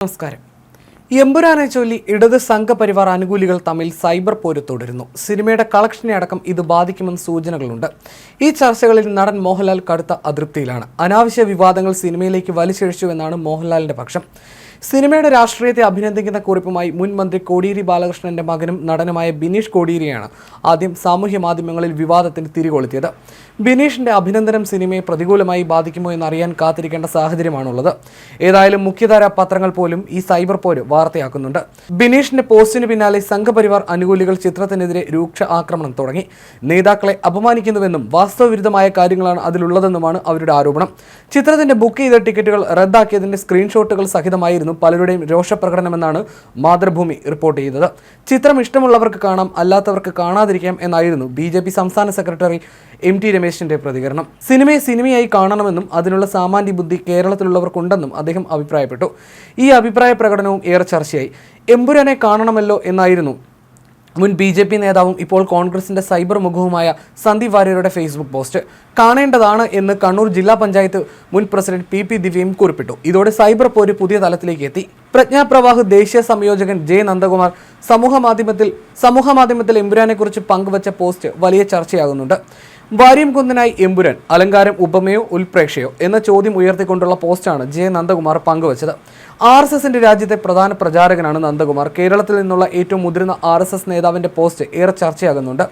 നമസ്കാരം എമ്പുരാനെ ചൊല്ലി ഇടത് സംഘപരിവാർ അനുകൂലികൾ തമ്മിൽ സൈബർ പോര് തുടരുന്നു. സിനിമയുടെ കളക്ഷനെ അടക്കം ഇത് ബാധിക്കുമെന്ന് സൂചനകളുണ്ട്. ഈ ചർച്ചകളിൽ നടൻ മോഹൻലാൽ കടുത്ത അതൃപ്തിയിലാണ്. അനാവശ്യ വിവാദങ്ങൾ സിനിമയിലേക്ക് വലിച്ചിഴച്ചുവെന്നാണ് മോഹൻലാലിന്റെ പക്ഷം. സിനിമയുടെ രാഷ്ട്രീയത്തെ അഭിനന്ദിക്കുന്ന കുറിപ്പുമായി മുൻ മന്ത്രി കോടിയേരി ബാലകൃഷ്ണന്റെ മകനും നടനുമായ ബിനീഷ് കോടിയേരിയാണ് ആദ്യം സാമൂഹ്യ മാധ്യമങ്ങളിൽ വിവാദത്തിന് തിരികൊളുത്തിയത്. ബിനീഷിന്റെ അഭിനന്ദനം സിനിമയെ പ്രതികൂലമായി ബാധിക്കുമോ എന്നറിയാൻ കാത്തിരിക്കേണ്ട സാഹചര്യമാണുള്ളത്. ഏതായാലും മുഖ്യധാരാ പത്രങ്ങൾ പോലും ഈ സൈബർ പോര് വാർത്തയാക്കുന്നുണ്ട്. ബിനീഷിന്റെ പോസ്റ്റിന് പിന്നാലെ സംഘപരിവാർ അനുകൂലികൾ ചിത്രത്തിനെതിരെ രൂക്ഷ ആക്രമണം തുടങ്ങി. നേതാക്കളെ അപമാനിക്കുന്നുവെന്നും വാസ്തവവിരുദ്ധമായ കാര്യങ്ങളാണ് അതിലുള്ളതെന്നുമാണ് അവരുടെ ആരോപണം. ചിത്രത്തിന്റെ ബുക്ക് ചെയ്ത ടിക്കറ്റുകൾ റദ്ദാക്കിയതിന്റെ സ്ക്രീൻഷോട്ടുകൾ സഹിതമായിരുന്നു പലരുടെയും രോഷപ്രകടനമെന്നാണ് മാതൃഭൂമി റിപ്പോർട്ട് ചെയ്തത് ചിത്രം ഇഷ്ടമുള്ളവർക്ക് കാണാം അല്ലാത്തവർക്ക് കാണാതിരിക്കാം എന്നായിരുന്നു ബി സംസ്ഥാന സെക്രട്ടറി എം ടി രമേശിന്റെ പ്രതികരണം. സിനിമയെ സിനിമയായി കാണണമെന്നും അതിനുള്ള സാമാന്യ ബുദ്ധി കേരളത്തിലുള്ളവർക്കുണ്ടെന്നും അദ്ദേഹം അഭിപ്രായപ്പെട്ടു. ഈ അഭിപ്രായ പ്രകടനവും ഏറെ ചർച്ചയായി. എമ്പുരാനെ കാണണമല്ലോ എന്നായിരുന്നു മുൻ ബി ജെ പി നേതാവും ഇപ്പോൾ കോൺഗ്രസിന്റെ സൈബർ മുഖവുമായ സന്ദീപ് വാര്യരുടെ ഫേസ്ബുക്ക് പോസ്റ്റ്. കാണേണ്ടതാണ് എന്ന് കണ്ണൂർ ജില്ലാ പഞ്ചായത്ത് മുൻ പ്രസിഡന്റ് പി പി ദിവ്യയും കുറിപ്പിട്ടു. ഇതോടെ സൈബർ പോര് പുതിയ തലത്തിലേക്ക് എത്തി. പ്രജ്ഞാപ്രവാഹ് ദേശീയ സംയോജകൻ ജെ നന്ദകുമാർ സമൂഹ മാധ്യമത്തിൽ സമൂഹ മാധ്യമത്തിൽ എമ്പുരാനെക്കുറിച്ച് പങ്കുവച്ച പോസ്റ്റ് വലിയ ചർച്ചയാകുന്നുണ്ട്. വാര്യം കുന്നനായി എമ്പുരാൻ അലങ്കാരം ഉപമയോ ഉൽപ്രേക്ഷയോ എന്ന ചോദ്യം ഉയർത്തിക്കൊണ്ടുള്ള പോസ്റ്റാണ് ജെ. നന്ദകുമാർ പങ്കുവച്ചത്. ആർ എസ് എസിന്റെ രാജ്യത്തെ പ്രധാന പ്രചാരകനാണ് നന്ദകുമാർ. കേരളത്തിൽ നിന്നുള്ള ഏറ്റവും മുതിർന്ന ആർ എസ് എസ് നേതാവിന്റെ പോസ്റ്റ് ഏറെ ചർച്ചയാകുന്നുണ്ട്.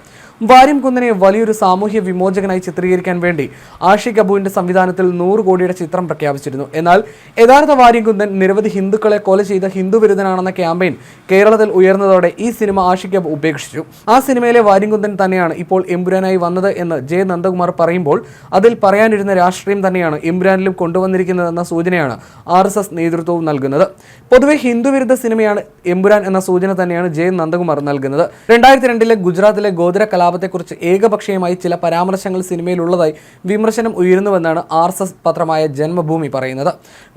വാര്യം കുന്നനെ വലിയൊരു സാമൂഹ്യ വിമോചകനായി ചിത്രീകരിക്കാൻ വേണ്ടി ആഷിഖ് അബുവിന്റെ സംവിധാനത്തിൽ നൂറ് കോടിയുടെ ചിത്രം പ്രഖ്യാപിച്ചിരുന്നു. എന്നാൽ യഥാർത്ഥ വാര്യം കുന്നൻ നിരവധി ഹിന്ദുക്കളെ കൊല ചെയ്ത ഹിന്ദു വിരുദ്ധനാണെന്ന ക്യാമ്പയിൻ കേരളത്തിൽ ഉയർന്നതോടെ ഈ സിനിമ ആഷിഖ് അബു ഉപേക്ഷിച്ചു. ആ സിനിമയിലെ വാര്യം കുന്നൻ തന്നെയാണ് ഇപ്പോൾ എമ്പുരാനായി വന്നത് എന്ന് ജെ നന്ദകുമാർ പറയുമ്പോൾ അതിൽ പറയാനിരുന്ന രാഷ്ട്രീയം തന്നെയാണ് എമ്പുരാനിലും കൊണ്ടുവന്നിരിക്കുന്നതെന്ന സൂചനയാണ് ആർ എസ് എസ് നേതൃത്വവും നൽകുന്നത്. പൊതുവെ ഹിന്ദുവിരുദ്ധ സിനിമയാണ് എമ്പുരാൻ എന്ന സൂചന തന്നെയാണ് ജെ നന്ദകുമാർ നൽകുന്നത്. രണ്ടായിരത്തി രണ്ടിലെ ഗുജറാത്തിലെ ഗോത്ര കലാപത്തെക്കുറിച്ച് ഏകപക്ഷീയമായി ചില പരാമർശങ്ങൾ സിനിമയിലുള്ളതായി വിമർശനം ഉയരുന്നുവെന്നാണ് ആർ എസ് എസ് പത്രമായ ജന്മഭൂമി പറയുന്നത്.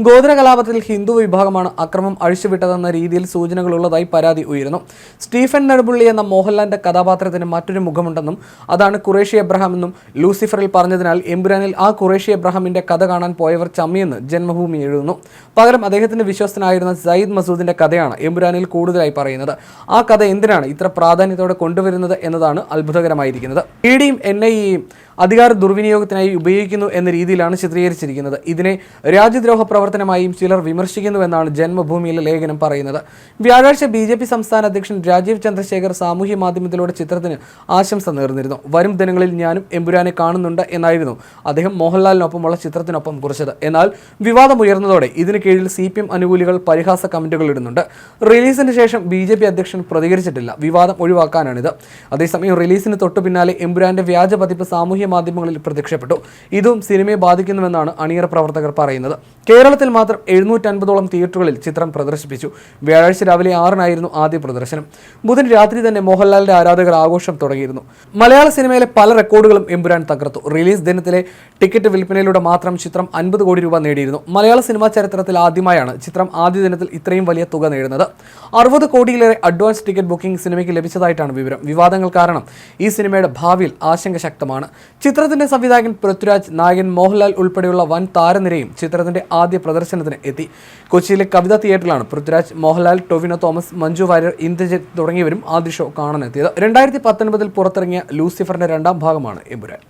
ഗോത്ര കലാപത്തിൽ ഹിന്ദു വിഭാഗമാണ് അക്രമം അഴിച്ചുവിട്ടതെന്ന രീതിയിൽ സൂചനകളുള്ളതായി പരാതി ഉയരുന്നു. സ്റ്റീഫൻ നെടുമ്പുള്ളി എന്ന മോഹൻലാലിന്റെ കഥാപാത്രത്തിന് മറ്റൊരു മുഖമുണ്ടെന്നും അതാണ് കുറേഷി എബ്രഹാം എന്നും ലൂസിഫറിൽ പറഞ്ഞതിനാൽ എമ്പുരാനിൽ ആ കുറേഷി എബ്രഹാമിന്റെ കഥ കാണാൻ പോയവർ ചമ്മിയെന്ന് ജന്മഭൂമി എഴുതുന്നു. പകരം അദ്ദേഹത്തിന്റെ വിശ്വസ്തനായിരുന്ന സയ്യിദ് മസൂദിന്റെ കഥയാണ് എമ്പുരാനിൽ കൂടുതലായി പറയുന്നത്. ആ കഥ എന്തിനാണ് ഇത്ര പ്രാധാന്യത്തോടെ കൊണ്ടുവരുന്നത് എന്നതാണ് അത്ഭുതകരമായിരിക്കുന്നത് ഇ ഡിയും എൻ ഐ എയും അധികാര ദുർവിനിയോഗത്തിനായി ഉപയോഗിക്കുന്നു എന്ന രീതിയിലാണ് ചിത്രീകരിച്ചിരിക്കുന്നത്. ഇതിനെ രാജ്യദ്രോഹ പ്രവർത്തനമായും ചിലർ വിമർശിക്കുന്നുവെന്നാണ് ജന്മഭൂമിയിലെ ലേഖനം പറയുന്നത്. വ്യാഴാഴ്ച ബി ജെ പി സംസ്ഥാന അധ്യക്ഷൻ രാജീവ് ചന്ദ്രശേഖർ സാമൂഹ്യ മാധ്യമത്തിലൂടെ ചിത്രത്തിന് ആശംസ നേർന്നിരുന്നു. വരും ദിനങ്ങളിൽ ഞാനും എമ്പുരാനെ കാണുന്നുണ്ട് എന്നായിരുന്നു അദ്ദേഹം മോഹൻലാലിനൊപ്പമുള്ള ചിത്രത്തിനൊപ്പം കുറിച്ചത്. എന്നാൽ വിവാദം ഉയർന്നതോടെ ഇതിന് കീഴിൽ സി പി എം അനുകൂലികൾ പരിഹാസ കമന്റുകൾ ഇടുന്നുണ്ട്. റിലീസിന് ശേഷം ബി ജെ പി അധ്യക്ഷൻ പ്രതികരിച്ചിട്ടില്ല. വിവാദം ഒഴിവാക്കാനാണിത്. അതേസമയം റിലീസിന് തൊട്ടു പിന്നാലെ എമ്പുരാന്റെ വ്യാജ പതിപ്പ് സാമൂഹ്യ മാധ്യമങ്ങളിൽ പ്രത്യക്ഷപ്പെട്ടു. ഇതും സിനിമയെ ബാധിക്കുന്നുവെന്നാണ് അണിയറ പ്രവർത്തകർ പറയുന്നത്. കേരളത്തിൽ മാത്രം എഴുന്നൂറ്റൻപതോളം തിയേറ്ററുകളിൽ ചിത്രം പ്രദർശിപ്പിച്ചു. വ്യാഴാഴ്ച രാവിലെ ആറിനായിരുന്നു ആദ്യ പ്രദർശനം. ബുധൻ രാത്രി തന്നെ മോഹൻലാലിന്റെ ആരാധകർ ആഘോഷം തുടങ്ങിയിരുന്നു. മലയാള സിനിമയിലെ പല റെക്കോർഡുകളും എമ്പുരാൻ തകർത്തു. റിലീസ് ദിനത്തിലെ ടിക്കറ്റ് വിൽപ്പനയിലൂടെ മാത്രം ചിത്രം അൻപത് കോടി രൂപ നേടിയിരുന്നു. മലയാള സിനിമാ ചരിത്രത്തിൽ ആദ്യമായാണ് ചിത്രം ആദ്യ ദിനത്തിൽ ഇത്രയും വലിയ തുക നേടുന്നത്. അറുപത് കോടിയിലേറെ അഡ്വാൻസ് ടിക്കറ്റ് ബുക്കിംഗ് സിനിമയ്ക്ക് ലഭിച്ചതായിട്ടാണ് വിവരം. വിവാദങ്ങൾ കാരണം ഈ സിനിമയുടെ ഭാവിയിൽ ആശങ്ക ശക്തമാണ്. ചിത്രത്തിന്റെ സംവിധായകൻ പൃഥ്വിരാജ് നായകൻ മോഹൻലാൽ ഉൾപ്പെടെയുള്ള വൻ താരനിരയും ചിത്രത്തിന്റെ ആദ്യ പ്രദർശനത്തിന് എത്തി. കൊച്ചിയിലെ കവിത തിയേറ്ററിലാണ് പൃഥ്വിരാജ് മോഹൻലാൽ ടൊവിനോ തോമസ് മഞ്ജു വാര്യർ ഇന്ദ്രജിത്ത് തുടങ്ങിയവരും ആദ്യ ഷോ കാണാനെത്തിയത്. രണ്ടായിരത്തി പത്തൊൻപതിൽ പുറത്തിറങ്ങിയ ലൂസിഫറിന്റെ രണ്ടാം ഭാഗമാണ് എമ്പുരാൻ.